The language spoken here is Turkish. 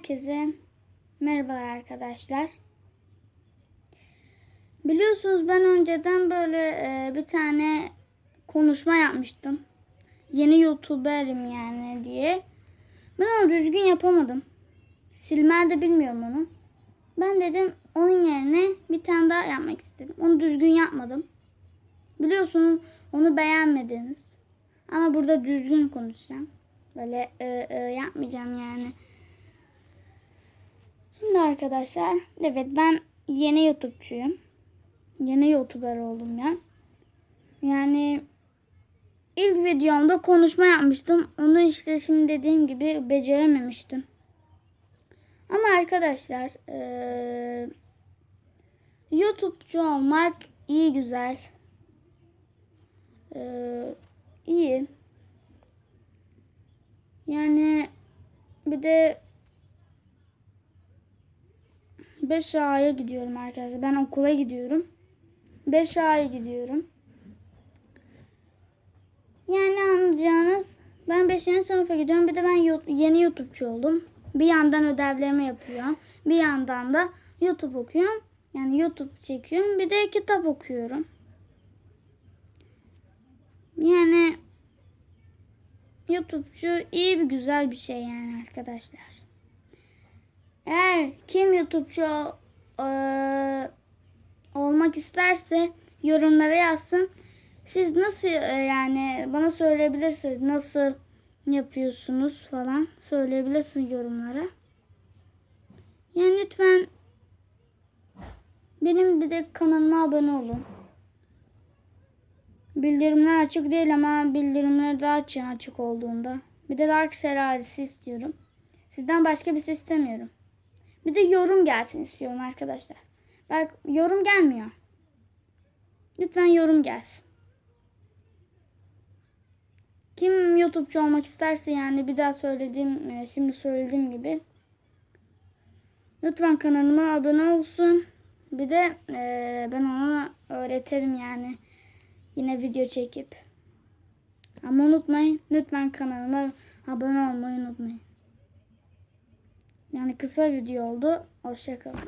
Herkese merhabalar arkadaşlar. Biliyorsunuz ben önceden böyle e, bir tane konuşma yapmıştım. Yeni YouTuber'im yani diye. Ben onu düzgün yapamadım. Silmer de bilmiyorum onu. Ben dedim onun yerine bir tane daha yapmak istedim. Onu düzgün yapmadım. Biliyorsunuz onu beğenmediniz. Ama burada düzgün konuşacağım. Böyle e, e, yapmayacağım yani. Şimdi arkadaşlar evet ben yeni YouTube'cuyum. Yeni YouTuber oldum ya. Yani ilk videomda konuşma yapmıştım. Onu işte şimdi dediğim gibi becerememiştim. Ama arkadaşlar eee YouTube'cu olmak iyi güzel. Eee iyi. Yani bir de 5A'ya gidiyorum arkadaşlar. Ben okula gidiyorum. 5A'ya gidiyorum. Yani anlayacağınız ben 5. sınıfa gidiyorum. Bir de ben yeni YouTube'cu oldum. Bir yandan ödevlerimi yapıyorum. Bir yandan da YouTube okuyorum. Yani YouTube çekiyorum. Bir de kitap okuyorum. Yani YouTube'cu iyi bir güzel bir şey yani arkadaşlar. Eğer kim YouTube'cu eee, olmak isterse yorumlara yazsın. Siz nasıl e, yani bana söyleyebilirsiniz nasıl yapıyorsunuz falan söyleyebilirsiniz yorumlara. Yani lütfen benim bir de kanalıma abone olun. Bildirimler açık değil ama bildirimleri de açın açık olduğunda. Bir de like serisi istiyorum. Sizden başka bir şey istemiyorum. Bir de yorum gelsin istiyorum arkadaşlar. Bak yorum gelmiyor. Lütfen yorum gelsin. Kim YouTube'cu olmak isterse yani bir daha söylediğim, e, şimdi söylediğim gibi lütfen kanalıma abone olsun. Bir de e, ben ona öğretirim yani yine video çekip. Ama unutmayın lütfen kanalıma abone olmayı unutmayın. Yani kısa video oldu. Hoşçakalın.